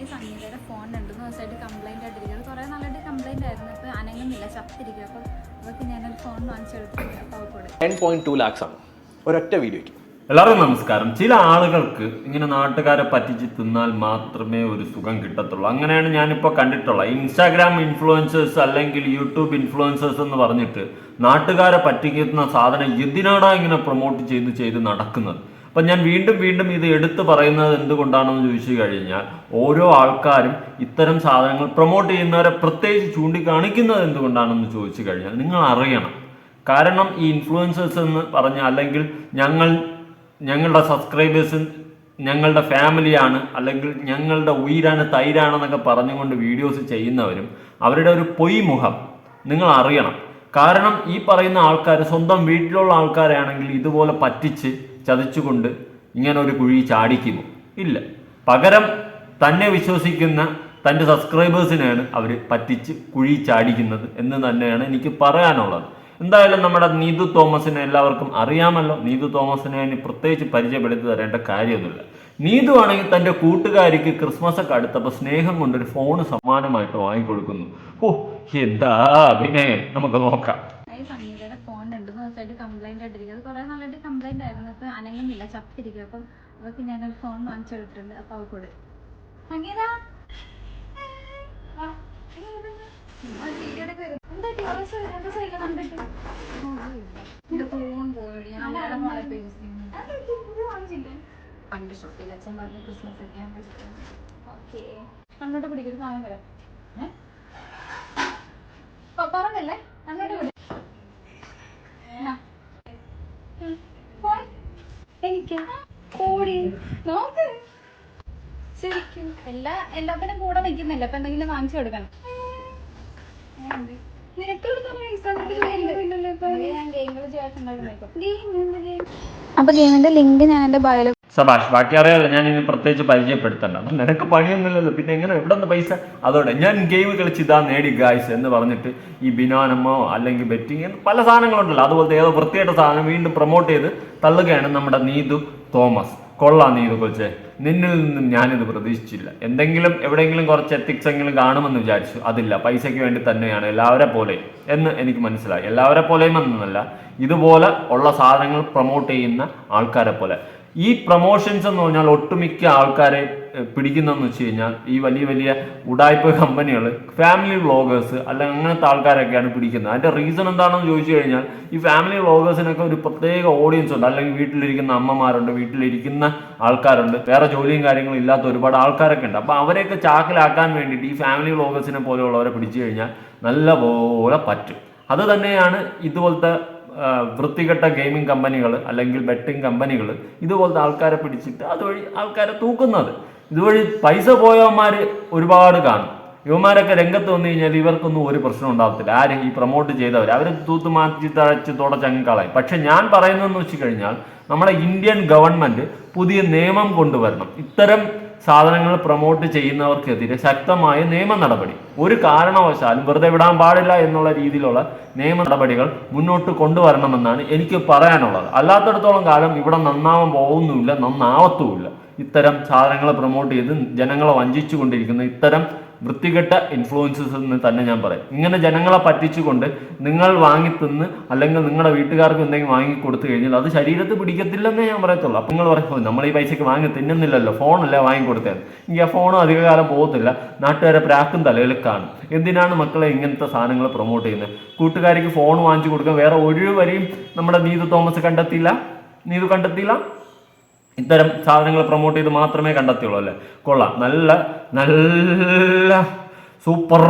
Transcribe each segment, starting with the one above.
ഈ സംഗീതയുടെ ഫോൺ രണ്ടു ദിവസമായിട്ട് കംപ്ലൈന്റ് ആയിട്ടിരിക്കുന്നത് കുറേ നല്ലൊരു കംപ്ലൈന്റ് ആയിരുന്നു. ഇപ്പോൾ അനങ്ങുന്നില്ല. ചത്തിരിക്കുക അപ്പോൾ അവർക്ക് ഞാനൊരു ഫോൺ വാങ്ങിച്ചെടുത്തിട്ട് അപ്പോൾ അവൾക്കൂടെ ടെൻ പോയിന്റ് ടു ലാക്സ് ആണ്. ഒരൊറ്റ വീഡിയോയ്ക്ക്. എല്ലാവർക്കും നമസ്കാരം. ചില ആളുകൾക്ക് ഇങ്ങനെ നാട്ടുകാരെ പറ്റിച്ച് തിന്നാൽ മാത്രമേ ഒരു സുഖം കിട്ടത്തുള്ളൂ. അങ്ങനെയാണ് ഞാനിപ്പോൾ കണ്ടിട്ടുള്ളത്. ഇൻസ്റ്റാഗ്രാം ഇൻഫ്ലുവൻസേഴ്സ് അല്ലെങ്കിൽ യൂട്യൂബ് ഇൻഫ്ലുവൻസേഴ്സ് എന്ന് പറഞ്ഞിട്ട് നാട്ടുകാരെ പറ്റിക്കുന്ന സാധനം എന്തിനാടാ ഇങ്ങനെ പ്രൊമോട്ട് ചെയ്ത് ചെയ്ത് നടക്കുന്നത്? അപ്പം ഞാൻ വീണ്ടും വീണ്ടും ഇത് എടുത്തു പറയുന്നത് എന്തുകൊണ്ടാണെന്ന് ചോദിച്ചു കഴിഞ്ഞാൽ ഓരോ ആൾക്കാരും ഇത്തരം സാധനങ്ങൾ പ്രൊമോട്ട് ചെയ്യുന്നവരെ പ്രത്യേകിച്ച് ചൂണ്ടിക്കാണിക്കുന്നത് എന്തുകൊണ്ടാണെന്ന് ചോദിച്ചു കഴിഞ്ഞാൽ നിങ്ങൾ അറിയണം. കാരണം ഈ ഇൻഫ്ലുവൻസേഴ്സ് എന്ന് പറഞ്ഞ അല്ലെങ്കിൽ ഞങ്ങൾ ഞങ്ങളുടെ സബ്സ്ക്രൈബേഴ്സ് ഞങ്ങളുടെ ഫാമിലിയാണ് അല്ലെങ്കിൽ ഞങ്ങളുടെ ഉയിരാണ് തൈരാണെന്നൊക്കെ പറഞ്ഞുകൊണ്ട് വീഡിയോസ് ചെയ്യുന്നവരും അവരുടെ ഒരു പൊയ് മുഖം നിങ്ങൾ അറിയണം. കാരണം ഈ പറയുന്ന ആൾക്കാർ സ്വന്തം വീട്ടിലുള്ള ആൾക്കാരാണെങ്കിൽ ഇതുപോലെ പറ്റിച്ച് ചതിച്ചുകൊണ്ട് ഇങ്ങനെ ഒരു കുഴി ചാടിക്കുമോ? ഇല്ല. പകരം തന്നെ വിശ്വസിക്കുന്ന തന്റെ സബ്സ്ക്രൈബേഴ്സിനെയാണ് അവർ പറ്റിച്ച് കുഴി ചാടിക്കുന്നത് എന്ന് തന്നെയാണ് എനിക്ക് പറയാനുള്ളത്. എന്തായാലും നമ്മുടെ നീതു തോമസിനെ എല്ലാവർക്കും അറിയാമല്ലോ. നീതു തോമസിനെ ഇനി പ്രത്യേകിച്ച് പരിചയപ്പെടുത്തി തരേണ്ട കാര്യമൊന്നുമില്ല. നീതു ആണെങ്കിൽ തന്റെ കൂട്ടുകാരിക്ക് ക്രിസ്മസ് ഒക്കെ അടുത്തപ്പോൾ സ്നേഹം കൊണ്ടൊരു ഫോൺ സമ്മാനമായിട്ട് വാങ്ങിക്കൊടുക്കുന്നു. ഓ എന്താ അഭിനയം നമുക്ക് നോക്കാം. ഫോൺ രണ്ടു കംപ്ലൈന്റ് കംപ്ലൈന്റ് ആയിരുന്നു. അപ്പൊ അനങ്ങുന്നില്ല ചപ്പിരിക്കും അപ്പം അവൾക്ക് ഞാനൊരു ഫോൺ വാങ്ങിച്ചെടുത്തിട്ടുണ്ട്. അപ്പോൾ അവൾക്കൂടെ സംഗീത? പണ്ട് ഷോപ്പിൽ അച്ഛൻ പറഞ്ഞ ക്രിസ്മസ് ഒക്കെ ഞാൻ ഓക്കെ. കണ്ണോട്ട് പിടിക്കൊരു സാധനം വരാം ഏ? പ- പറഞ്ഞല്ലേ? അങ്ങോട്ട് വിളി ആ. ഉം. പോയി. എനിക്ക് കോടി. നോക്ക്. ശരിക്കും എല്ലാ എല്ലാത്തിനും കൂടെ നിൽക്കുന്നില്ല. അപ്പൊ എന്തെങ്കിലും വാങ്ങിച്ചു കൊടുക്കണം. അപ്പൊ ഗെയിമിന്റെ ലിങ്ക് ഞാൻ എന്റെ ബയോയിൽ സബാഷ് ബാക്കി അറിയാലോ ഞാൻ ഇനി പ്രത്യേകിച്ച് പരിചയപ്പെടുത്തണ്ട. നിനക്ക് പണിയൊന്നുമില്ലല്ലോ പിന്നെ എങ്ങനെ എവിടെ നിന്ന് പൈസ? അതോടെ ഞാൻ ഗെയിം കളിച്ച് ഇതാ നേടി ഗായ്സ് എന്ന് പറഞ്ഞിട്ട് ഈ ബിനാനമോ അല്ലെങ്കിൽ ബെറ്റിംഗ് പല സാധനങ്ങളുണ്ടല്ലോ. അതുപോലത്തെ ഏതോ വൃത്തിയായിട്ട സാധനം വീണ്ടും പ്രൊമോട്ട് ചെയ്ത് തള്ളുകയാണ് നമ്മുടെ നീതു തോമസ്. കൊള്ളാം നീതു കൊച്ചെ. നിന്നിൽ നിന്നും ഞാനിത് പ്രതീക്ഷിച്ചില്ല. എന്തെങ്കിലും എവിടെയെങ്കിലും കുറച്ച് എത്തിക്സ് എങ്കിലും കാണുമെന്ന് വിചാരിച്ചു. അതില്ല. പൈസയ്ക്ക് വേണ്ടി തന്നെയാണ് എല്ലാവരെ പോലെ എന്ന് എനിക്ക് മനസ്സിലായി. എല്ലാവരെ പോലെയും എന്നല്ല ഇതുപോലെ ഉള്ള സാധനങ്ങൾ പ്രൊമോട്ട് ചെയ്യുന്ന ആൾക്കാരെ പോലെ. ഈ പ്രൊമോഷൻസ് എന്ന് പറഞ്ഞാൽ ഒട്ടുമിക്ക ആൾക്കാരെ പിടിക്കുന്നതെന്ന് വെച്ച് കഴിഞ്ഞാൽ ഈ വലിയ വലിയ ഉടായ്പ കമ്പനികൾ ഫാമിലി വ്ളോഗേഴ്സ് അല്ലെങ്കിൽ അങ്ങനത്തെ ആൾക്കാരൊക്കെയാണ് പിടിക്കുന്നത്. അതിന്റെ റീസൺ എന്താണെന്ന് ചോദിച്ചു കഴിഞ്ഞാൽ ഈ ഫാമിലി വ്ളോഗേഴ്സിനൊക്കെ ഒരു പ്രത്യേക ഓഡിയൻസ് ഉണ്ട്. അല്ലെങ്കിൽ വീട്ടിലിരിക്കുന്ന അമ്മമാരുണ്ട് വീട്ടിലിരിക്കുന്ന ആൾക്കാരുണ്ട്. വേറെ ജോലിയും കാര്യങ്ങളും ഇല്ലാത്ത ഒരുപാട് ആൾക്കാരൊക്കെ ഉണ്ട്. അപ്പോൾ അവരെയൊക്കെ ചാക്കിലാക്കാൻ വേണ്ടിയിട്ട് ഈ ഫാമിലി വ്ളോഗേഴ്സിനെ പോലെയുള്ളവരെ പിടിച്ചു കഴിഞ്ഞാൽ നല്ല പോലെ പറ്റും. അത് തന്നെയാണ് ഇതുപോലത്തെ വൃത്തികെട്ട ഗെയിമിംഗ് കമ്പനികൾ അല്ലെങ്കിൽ ബെറ്റിംഗ് കമ്പനികൾ ഇതുപോലത്തെ ആൾക്കാരെ പിടിച്ചിട്ട് അതുവഴി ആൾക്കാരെ തൂക്കുന്നത്. ഇതുവഴി പൈസ പോയവന്മാർ ഒരുപാട് കാണും. ഇവന്മാരൊക്കെ രംഗത്ത് വന്നു കഴിഞ്ഞാൽ ഇവർക്കൊന്നും ഒരു പ്രശ്നം ഉണ്ടാകത്തില്ല ആരും ഈ പ്രൊമോട്ട് ചെയ്തവർ അവർ തൂത്ത് മാറ്റി തഴച്ച് തുടച്ചങ്ങ് കളയും പക്ഷെ ഞാൻ പറയുന്നതെന്ന് വെച്ച് കഴിഞ്ഞാൽ നമ്മുടെ ഇന്ത്യൻ ഗവൺമെന്റ് പുതിയ നിയമം കൊണ്ടുവരണം. ഇത്തരം സാധനങ്ങൾ പ്രൊമോട്ട് ചെയ്യുന്നവർക്കെതിരെ ശക്തമായ നിയമ നടപടി. ഒരു കാരണവശാലും വെറുതെ വിടാൻ പാടില്ല എന്നുള്ള രീതിയിലുള്ള നിയമ നടപടികൾ മുന്നോട്ട് കൊണ്ടുവരണമെന്നാണ് എനിക്ക് പറയാനുള്ളത്. അല്ലാത്തടത്തോളം കാലം ഇവിടെ നന്നാവാൻ പോകുന്നുമില്ല നന്നാവത്തുമില്ല. ഇത്തരം സാധനങ്ങൾ പ്രൊമോട്ട് ചെയ്ത് ജനങ്ങളെ വഞ്ചിച്ചു കൊണ്ടിരിക്കുന്ന ഇത്തരം വൃത്തികെട്ട ഇൻഫ്ലുവൻസസ് എന്ന് തന്നെ ഞാൻ പറയും. ഇങ്ങനെ ജനങ്ങളെ പറ്റിച്ചുകൊണ്ട് നിങ്ങൾ വാങ്ങി തിന്ന് അല്ലെങ്കിൽ നിങ്ങളുടെ വീട്ടുകാർക്ക് എന്തെങ്കിലും വാങ്ങി കൊടുത്തു കഴിഞ്ഞാൽ അത് ശരീരത്തിൽ പിടിക്കത്തില്ലെന്നേ ഞാൻ പറയത്തുള്ളൂ. അപ്പം നിങ്ങൾ പറയും നമ്മൾ ഈ പൈസയ്ക്ക് വാങ്ങി തിന്നുന്നില്ലല്ലോ ഫോണല്ലേ വാങ്ങി കൊടുത്തത്? ഇനി ആ ഫോണും അധികകാലം പോകത്തില്ല. നാട്ടുകാരെ പ്രാക്കും തലയിൽ കാണും. എന്തിനാണ് മക്കളെ ഇങ്ങനത്തെ സാധനങ്ങൾ പ്രൊമോട്ട് ചെയ്യുന്നത്? കൂട്ടുകാരിക്ക് ഫോൺ വാങ്ങിച്ചു കൊടുക്കാൻ വേറെ ഒരു വരെയും നമ്മുടെ നീതു തോമസ് കണ്ടെത്തിയില്ല? നീതു കണ്ടെത്തിയില്ല? ഇത്തരം സാധനങ്ങൾ പ്രൊമോട്ട് ചെയ്ത് മാത്രമേ കണ്ടെത്തിയുള്ളൂ അല്ലേ? കൊള്ളാം. നല്ല നല്ല സൂപ്പർ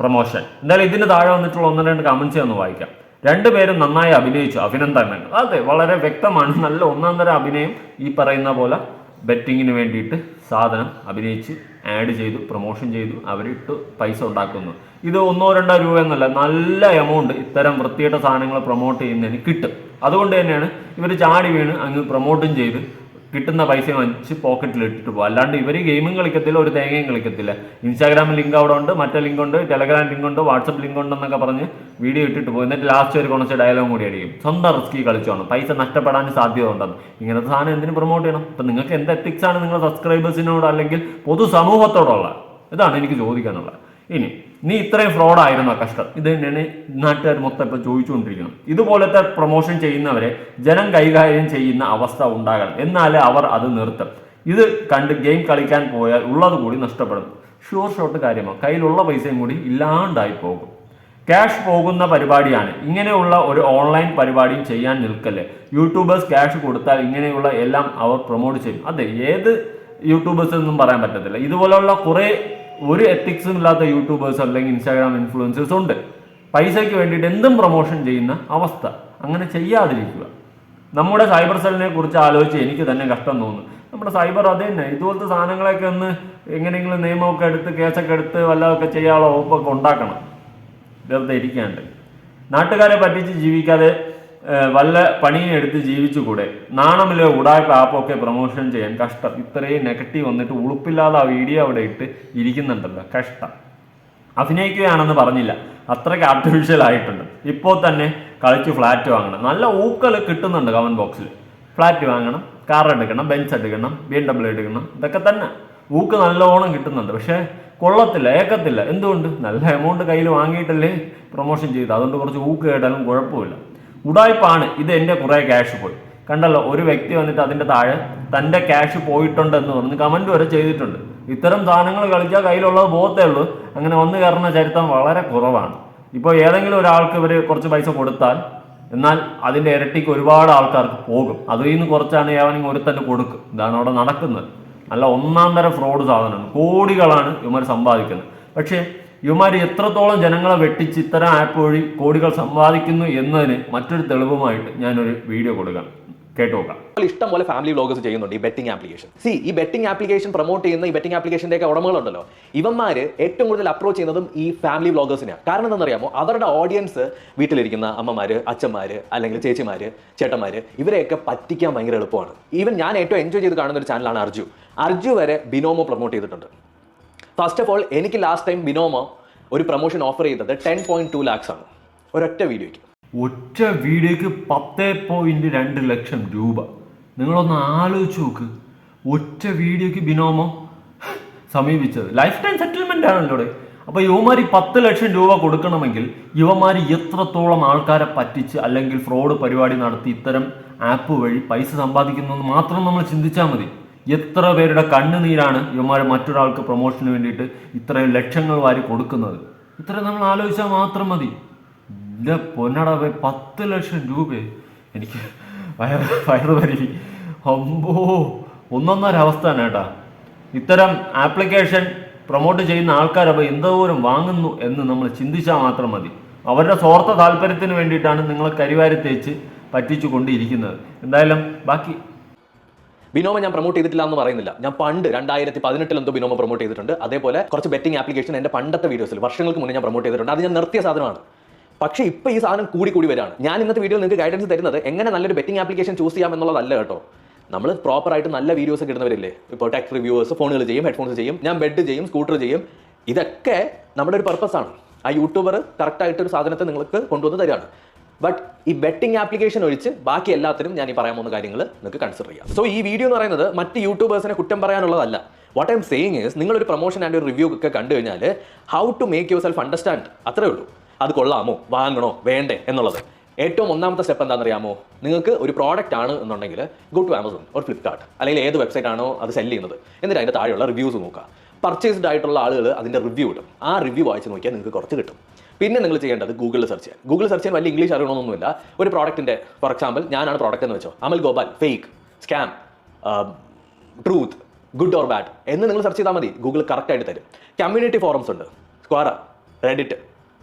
പ്രൊമോഷൻ എന്തായാലും ഇതിന് താഴെ വന്നിട്ടുള്ള ഒന്ന് രണ്ട് കമൻസ് ഒന്ന് വായിക്കാം. രണ്ടുപേരും നന്നായി അഭിനയിച്ചു. അഭിനന്ദനങ്ങൾ അതെ വളരെ വ്യക്തമാണ്. നല്ല ഒന്നാം തരം അഭിനയം ഈ പറയുന്ന പോലെ ബെറ്റിങ്ങിന് വേണ്ടിയിട്ട് സാധനം അഭിനയിച്ച് ആഡ് ചെയ്തു പ്രൊമോഷൻ ചെയ്തു അവരിട്ട് പൈസ ഉണ്ടാക്കുന്നു. ഇത് ഒന്നോ രണ്ടോ രൂപ എന്നല്ല നല്ല എമൗണ്ട് ഇത്തരം വൃത്തികെട്ട സാധനങ്ങൾ പ്രൊമോട്ട് ചെയ്യുന്നതിന് കിട്ടും. അതുകൊണ്ട് തന്നെയാണ് ഇവർ ചാടി വീണ് അങ്ങ് പ്രൊമോട്ടും ചെയ്ത് കിട്ടുന്ന പൈസ വാങ്ങിച്ച് പോക്കറ്റിൽ ഇട്ടിട്ട് പോകും അല്ലാണ്ട് ഇവർ ഗെയിമും കളിക്കത്തില്ല ഒരു തേങ്ങയും കളിക്കത്തില്ല. ഇൻസ്റ്റാഗ്രാം ലിങ്ക് അവിടെ ഉണ്ട് മറ്റേ ലിങ്ക് ഉണ്ട് ടെലഗ്രാം ലിങ്ക് ഉണ്ട് വാട്സപ്പ് ലിങ്ക് ഉണ്ടെന്നൊക്കെ പറഞ്ഞ് വീഡിയോ ഇട്ടിട്ട് പോകും എന്നിട്ട് ലാസ്റ്റ് ഒരു കുറച്ച് ഡയലോഗ് കൂടി അടിക്കും. സ്വന്തം റിസ്കി കളിച്ചോണം പൈസ നഷ്ടപ്പെടാൻ സാധ്യത ഉണ്ടെന്ന്. ഇങ്ങനത്തെ സാധനം എന്തിനു പ്രൊമോട്ട് ചെയ്യണം? അപ്പം നിങ്ങൾക്ക് എന്ത് എത്തിക്സാണ് നിങ്ങളുടെ സബ്സ്ക്രൈബേഴ്സിനോട് അല്ലെങ്കിൽ പൊതുസമൂഹത്തോടുള്ള? ഇതാണ് എനിക്ക് ചോദിക്കാനുള്ളത്. ഇനി നീ ഇത്രയും ഫ്രോഡ് ആയിരുന്നോ കഷ്ടം ഇത് തന്നെയാണ് നാട്ടുകാർ മൊത്തം ഇപ്പോൾ ചോദിച്ചുകൊണ്ടിരിക്കുന്നത് ഇതുപോലത്തെ പ്രൊമോഷൻ ചെയ്യുന്നവരെ ജനം കൈകാര്യം ചെയ്യുന്ന അവസ്ഥ ഉണ്ടാകണം. എന്നാലേ അവർ അത് നിർത്തും. ഇത് കണ്ട് ഗെയിം കളിക്കാൻ പോയാൽ ഉള്ളത് കൂടി നഷ്ടപ്പെടും. ഷുവർ ഷോട്ട് കാര്യമാണ് കയ്യിലുള്ള പൈസയും കൂടി ഇല്ലാണ്ടായി പോകും. ക്യാഷ് പോകുന്ന പരിപാടിയാണ്. ഇങ്ങനെയുള്ള ഒരു ഓൺലൈൻ പരിപാടിയും ചെയ്യാൻ നിൽക്കല്ലേ. യൂട്യൂബേഴ്സ് ക്യാഷ് കൊടുത്താൽ ഇങ്ങനെയുള്ള എല്ലാം അവർ പ്രൊമോട്ട് ചെയ്യും. അതെ ഏത് യൂട്യൂബേഴ്സ് എന്നും പറയാൻ പറ്റത്തില്ല. ഇതുപോലെയുള്ള കുറേ ഒരു എത്തിക്സും ഇല്ലാത്ത യൂട്യൂബേഴ്സ് അല്ലെങ്കിൽ ഇൻസ്റ്റാഗ്രാം ഇൻഫ്ലുവൻസേഴ്സ് ഉണ്ട്. പൈസയ്ക്ക് വേണ്ടിയിട്ട് എന്തും പ്രൊമോഷൻ ചെയ്യുന്ന അവസ്ഥ. അങ്ങനെ ചെയ്യാതിരിക്കുക. നമ്മുടെ സൈബർ സെല്ലിനെ കുറിച്ച് ആലോചിച്ച് എനിക്ക് തന്നെ കഷ്ടം തോന്നുന്നു. നമ്മുടെ സൈബർ അത് തന്നെ ഇതുപോലത്തെ സാധനങ്ങളൊക്കെ ഒന്ന് എങ്ങനെയെങ്കിലും നിയമമൊക്കെ എടുത്ത് കേസൊക്കെ എടുത്ത് വല്ലതൊക്കെ ചെയ്യാനുള്ള വകുപ്പൊക്കെ ഉണ്ടാക്കണം. വെറുതെ ഇരിക്കാണ്ട്. നാട്ടുകാരെ പറ്റിച്ച് ജീവിക്കാതെ വല്ല പണിയും എടുത്ത് ജീവിച്ചുകൂടെ? നാണമില്ല ഉടായ്പ ആപ്പൊക്കെ പ്രൊമോഷൻ ചെയ്യാൻ കഷ്ടം. ഇത്രയും നെഗറ്റീവ് വന്നിട്ട് ഉളുപ്പില്ലാതെ ആ വീഡിയോ അവിടെ ഇട്ട് ഇരിക്കുന്നുണ്ടല്ലോ. കഷ്ടം. അഭിനയിക്കുകയാണെന്ന് പറഞ്ഞില്ല. അത്രയ്ക്ക് ആർട്ടിഫിഷ്യൽ ആയിട്ടുണ്ട്. ഇപ്പോൾ തന്നെ കളിച്ച് ഫ്ലാറ്റ് വാങ്ങണം. നല്ല ഊക്കൽ കിട്ടുന്നുണ്ട് കമന്റ് ബോക്സിൽ ഫ്ലാറ്റ് വാങ്ങണം കാർ എടുക്കണം ബെഞ്ച് എടുക്കണം ബി എം ഡബ്ല്യു എടുക്കണം. ഇതൊക്കെ തന്നെ. ഊക്ക് നല്ലോണം കിട്ടുന്നുണ്ട്. പക്ഷേ കൊള്ളത്തില്ല ഏക്കത്തില്ല. എന്തുകൊണ്ട്? നല്ല എമൗണ്ട് കയ്യിൽ വാങ്ങിയിട്ടല്ലേ പ്രൊമോഷൻ ചെയ്ത് അതുകൊണ്ട് കുറച്ച് ഊക്ക് കേട്ടാലും കുഴപ്പമില്ല. ഉടായ്പാണ്. ഇത് എന്റെ കുറേ ക്യാഷ് പോയി. കണ്ടല്ലോ ഒരു വ്യക്തി വന്നിട്ട് അതിന്റെ താഴെ തന്റെ ക്യാഷ് പോയിട്ടുണ്ടെന്ന് പറഞ്ഞ് കമന്റ് വരെ ചെയ്തിട്ടുണ്ട്. ഇത്തരം സാധനങ്ങൾ കളിച്ചാൽ കയ്യിലുള്ളത് പോകത്തേ ഉള്ളൂ. അങ്ങനെ വന്നു കയറുന്ന ചരിത്രം വളരെ കുറവാണ്. ഇപ്പോൾ ഏതെങ്കിലും ഒരാൾക്ക് ഇവർ കുറച്ച് പൈസ കൊടുത്താൽ എന്നാൽ അതിന്റെ ഇരട്ടിക്ക് ഒരുപാട് ആൾക്കാർക്ക് പോകും. അതിൽ നിന്ന് കുറച്ചാണ് ഏവനെങ്കിൽ ഒരുത്തന്നെ കൊടുക്കും. ഇതാണ് അവിടെ നടക്കുന്നത്. നല്ല ഒന്നാം തരം ഫ്രോഡ് സാധനമാണ്. കോടികളാണ് ഇവർ സമ്പാദിക്കുന്നത്. പക്ഷേ ഇവന്മാർ എത്രത്തോളം ജനങ്ങളെ വെട്ടിച്ച് ഇത്തരം ആപ്പ് വഴി കോടികൾ സമ്പാദിക്കുന്നു എന്നതിന് മറ്റൊരു തെളിവുമായിട്ട് ഞാനൊരു വീഡിയോ കൊടുക്കാം. കേട്ടോ നോക്കാം ഇഷ്ടം പോലെ ഫാമിലി വ്ളോഗേഴ്സ് ചെയ്യുന്നുണ്ട് ഈ ബെറ്റിംഗ് ആപ്ലിക്കേഷൻ സി ഈ ബെറ്റിംഗ് ആപ്ലിക്കേഷൻ പ്രൊമോട്ട് ചെയ്യുന്ന ഈ ബെറ്റിംഗ് ആപ്ലിക്കേഷന്റെ ഒക്കെ ഉടമകളുണ്ടല്ലോ. ഇവന്മാർ ഏറ്റവും കൂടുതൽ അപ്രോച്ച് ചെയ്യുന്നതും ഈ ഫാമിലി വ്ളോഗേഴ്സിനെയാണ് കാരണം എന്താണെന്നറിയാമോ? അവരുടെ ഓഡിയൻസ് വീട്ടിലിരിക്കുന്ന അമ്മമാര് അച്ഛന്മാര് അല്ലെങ്കിൽ ചേച്ചിമാര് ചേട്ടന്മാര് ഇവരെയൊക്കെ പറ്റിക്കാൻ ഭയങ്കര എളുപ്പമാണ്. ഈവൻ ഞാൻ ഏറ്റവും എൻജോയ് ചെയ്ത് കാണുന്ന ഒരു ചാനലാണ് അർജു. അർജു വരെ ബിനോമോ പ്രൊമോട്ട് ചെയ്തിട്ടുണ്ട്. ഫസ്റ്റ് ഓഫ് ഓൾ എനിക്ക് ലാസ്റ്റ് ടൈം ബിനോമോ ഒരു പ്രൊമോഷൻ ഓഫർ ചെയ്തത് ടെൻ പോയിന്റ് ടു ലാക്സ് ആണ്. ഒരൊറ്റ വീഡിയോയ്ക്ക്. ഒറ്റ വീഡിയോക്ക് പത്ത് പോയിന്റ് രണ്ട് ലക്ഷം രൂപ. നിങ്ങളൊന്ന് ആലോചിച്ച് നോക്ക്. ഒറ്റ വീഡിയോക്ക് ബിനോമോ സമീപിച്ചത്. ലൈഫ് ടൈം സെറ്റിൽമെന്റ് ആണല്ലോ ഇവിടെ. അപ്പൊ യുവമാരി പത്ത് ലക്ഷം രൂപ കൊടുക്കണമെങ്കിൽ യുവമാരി എത്രത്തോളം ആൾക്കാരെ പറ്റിച്ച് അല്ലെങ്കിൽ ഫ്രോഡ് പരിപാടി നടത്തി ഇത്തരം ആപ്പ് വഴി പൈസ സമ്പാദിക്കുന്നു എന്ന് മാത്രം നമ്മൾ ചിന്തിച്ചാൽ മതി. എത്ര പേരുടെ കണ്ണുനീരാണ് ഇവന്മാർ മറ്റൊരാൾക്ക് പ്രൊമോഷന് വേണ്ടിയിട്ട് ഇത്രയും ലക്ഷങ്ങൾ വാരി കൊടുക്കുന്നത്? ഇത്ര നമ്മൾ ആലോചിച്ചാൽ മാത്രം മതി. എന്റെ പൊന്നടവേ പത്ത് ലക്ഷം രൂപ. എനിക്ക് വയറ് വയറ് വരി. അമ്പോ ഒന്നൊന്നര അവസ്ഥ തന്നെ കേട്ടാ. ഇത്തരം ആപ്ലിക്കേഷൻ പ്രൊമോട്ട് ചെയ്യുന്ന ആൾക്കാരപ്പോൾ എന്തോരം വാങ്ങുന്നു എന്ന് നമ്മൾ ചിന്തിച്ചാൽ മാത്രം മതി. അവരുടെ സ്വാർത്ഥ താല്പര്യത്തിന് വേണ്ടിയിട്ടാണ് നിങ്ങൾ കരിവാരി തേച്ച് പറ്റിച്ചു കൊണ്ടിരിക്കുന്നത് എന്തായാലും ബാക്കി ബിനോമ ഞാൻ പ്രൊമോട്ട് ചെയ്തിട്ടില്ല എന്ന് പറയുന്നില്ല. ഞാൻ പണ്ട് രണ്ടായിരത്തി പതിനെട്ടിൽ എന്തോ ബിനോമ പ്രൊമോട്ട് ചെയ്തിട്ടുണ്ട്. അതേപോലെ കുറച്ച് ബെറ്റിംഗ് ആപ്ലിക്കേഷൻ എന്റെ പണ്ടത്തെ വീഡിയോസിൽ വർഷങ്ങൾക്ക് മുന്നേ ഞാൻ പ്രൊമോട്ട് ചെയ്തിട്ടുണ്ട്. അത് ഞാൻ നിർത്തിയ സാധനമാണ്. പക്ഷേ ഇപ്പോൾ ഈ സാധനം കൂടി കൂടി വരാണ് ഞാൻ ഇന്നത്തെ വീഡിയോയിൽ നിങ്ങൾക്ക് ഗൈഡൻസ് തരുന്നത് എങ്ങനെ നല്ലൊരു ബെറ്റിംഗ് ആപ്ലിക്കേഷൻ ചൂസ് ചെയ്യാം എന്നുള്ളതല്ല കേട്ടോ. നമ്മൾ പ്രോപ്പറായിട്ട് നല്ല വീഡിയോസ് കിട്ടുന്നവരില്ലേ ഇപ്പോൾ ടെക് റിവ്യൂവേഴ്സ് ഫോണുകൾ ചെയ്യും ഹെഡ്ഫോൺസ് ചെയ്യും ഞാൻ ബെഡ് ചെയ്യും സ്കൂട്ടർ ചെയ്യും. ഇതൊക്കെ നമ്മുടെ ഒരു പർപ്പസ് ആണ്. ആ യൂട്യൂബർ കറക്റ്റായിട്ട് ഒരു സാധനത്തെ നിങ്ങൾക്ക് കൊണ്ടുവന്ന് തരികയാണ്. ബട്ട് ഈ ബെറ്റിംഗ് ആപ്ലിക്കേഷൻ ഒഴിച്ച് ബാക്കി എല്ലാത്തിനും ഞാൻ ഈ പറയാൻ പോകുന്ന കാര്യങ്ങൾ നിങ്ങൾക്ക് കൺസിഡർ ചെയ്യാം. സോ ഈ വീഡിയോ എന്ന് പറയുന്നത് മറ്റ് യൂട്യൂബേഴ്സിനെ കുറ്റം പറയാനുള്ളതല്ല. വാട്ട് ഐം സെയിങ് ഇസ് നിങ്ങളൊരു പ്രൊമോഷൻ ആൻഡ് ഒരു റിവ്യൂ ഒക്കെ കണ്ടു കഴിഞ്ഞാൽ how to make yourself understand അത്രേ ഉള്ളൂ. അത് കൊള്ളാമോ? വാങ്ങണോ? വേണ്ടേ? എന്നുള്ളത്. ഏറ്റവും ഒന്നാമത്തെ സ്റ്റെപ്പ് എന്താണെന്നറിയാമോ? നിങ്ങൾക്ക് ഒരു പ്രോഡക്റ്റ് ആണ് എന്നുണ്ടെങ്കിൽ go to Amazon or Flipkart അല്ലെങ്കിൽ ഏത് വെബ്സൈറ്റ് ആണോ അത് സെൽ ചെയ്യുന്നത്. എന്നിട്ട് അതിന്റെ താഴെയുള്ള റിവ്യൂസ് നോക്കുക. പർച്ചേസ്ഡ് ആയിട്ടുള്ള ആളുകൾ അതിന്റെ റിവ്യൂ ഇടും. ആ റിവ്യൂ വായിച്ച് നോക്കിയാൽ നിങ്ങൾക്ക് കുറച്ച് കിട്ടും. പിന്നെ നിങ്ങൾ ചെയ്യേണ്ടത് ഗൂഗിളിൽ സെർച്ച് ചെയ്യാൻ. ഗൂഗിൾ സെർച്ച് ചെയ്യാൻ വലിയ ഇംഗ്ലീഷ് അറിയണമെന്നൊന്നുമില്ല. ഒരു പ്രോഡക്റ്റിന്റെ ഫോർ എക്സാമ്പിൾ ഞാനാണ് പ്രോഡക്റ്റ് എന്ന് വെച്ചോ. Amal Gopal fake scam truth good or bad എന്ന് നിങ്ങൾ സെർച്ച് ചെയ്താൽ മതി. ഗൂഗിൾ കറക്റ്റായിട്ട് തരും. കമ്മ്യൂണിറ്റി ഫോറംസ് ഉണ്ട്. സ്ക്വാറ റെഡിറ്റ്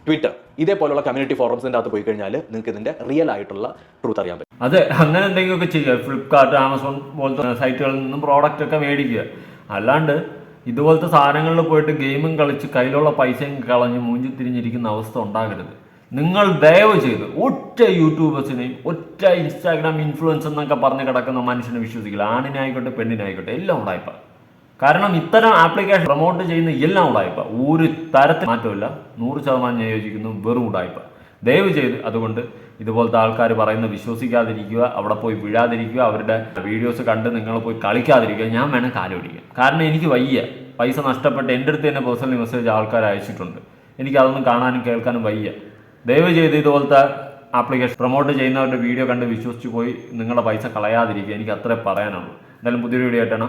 ട്വിറ്റർ ഇതേപോലുള്ള കമ്മ്യൂണിറ്റി ഫോറംസിന്റെ അകത്ത് പോയി കഴിഞ്ഞാൽ നിങ്ങൾക്ക് ഇതിന്റെ റിയൽ ആയിട്ടുള്ള ട്രൂത്ത് അറിയാൻ പറ്റും. അതെ അങ്ങനെ എന്തെങ്കിലുമൊക്കെ ചെയ്യുക. ഫ്ലിപ്കാർട്ട് ആമസോൺ പോലത്തെ സൈറ്റുകളിൽ നിന്നും പ്രോഡക്റ്റ് ഒക്കെ മേടിക്കുക. അല്ലാണ്ട് ഇതുപോലത്തെ സാധനങ്ങളിൽ പോയിട്ട് ഗെയിമും കളിച്ച് കയ്യിലുള്ള പൈസയും കളഞ്ഞ് മൂഞ്ചി തിരിഞ്ഞിരിക്കുന്ന അവസ്ഥ ഉണ്ടാകരുത്. നിങ്ങൾ ദയവ് ചെയ്ത് ഒറ്റ യൂട്യൂബേഴ്സിനെയും ഒറ്റ ഇൻസ്റ്റാഗ്രാം ഇൻഫ്ലുവൻസ് എന്നൊക്കെ പറഞ്ഞ് കിടക്കുന്ന മനുഷ്യനെ വിശ്വസിക്കില്ല. ആണിനായിക്കോട്ടെ പെണ്ണിനായിക്കോട്ടെ എല്ലാം ഉടായ്പ കാരണം ഇത്തരം ആപ്ലിക്കേഷൻ പ്രൊമോട്ട് ചെയ്യുന്ന എല്ലാം ഉടായ്പ ഒരു തരത്തിൽ മാറ്റമില്ല. നൂറ് ശതമാനം ഞാൻ യോജിക്കുന്നു. വെറും ഉടായ്പ ദയവ് ചെയ്ത് അതുകൊണ്ട് ഇതുപോലത്തെ ആൾക്കാർ പറയുന്നത് വിശ്വസിക്കാതിരിക്കുക അവിടെ പോയി വീഴാതിരിക്കുക അവരുടെ വീഡിയോസ് കണ്ട് നിങ്ങൾ പോയി കളിക്കാതിരിക്കുക ഞാൻ വേണം കാലോടിക്കുക കാരണം എനിക്ക് വയ്യ. പൈസ നഷ്ടപ്പെട്ട് എന്റെ അടുത്ത് തന്നെ പേഴ്സണലി മെസ്സേജ് ആൾക്കാർ അയച്ചിട്ടുണ്ട്. എനിക്ക് അതൊന്നും കാണാനും കേൾക്കാനും വയ്യ. ദയവ് ചെയ്ത് ഇതുപോലത്തെ ആപ്ലിക്കേഷൻ പ്രൊമോട്ട് ചെയ്യുന്നവരുടെ വീഡിയോ കണ്ട് വിശ്വസിച്ച് പോയി നിങ്ങളുടെ പൈസ കളയാതിരിക്കുക. എനിക്ക് അത്രേ പറയാനുള്ളൂ. എന്തായാലും പുതിയൊരു വീഡിയോ ആയിട്ടാണ്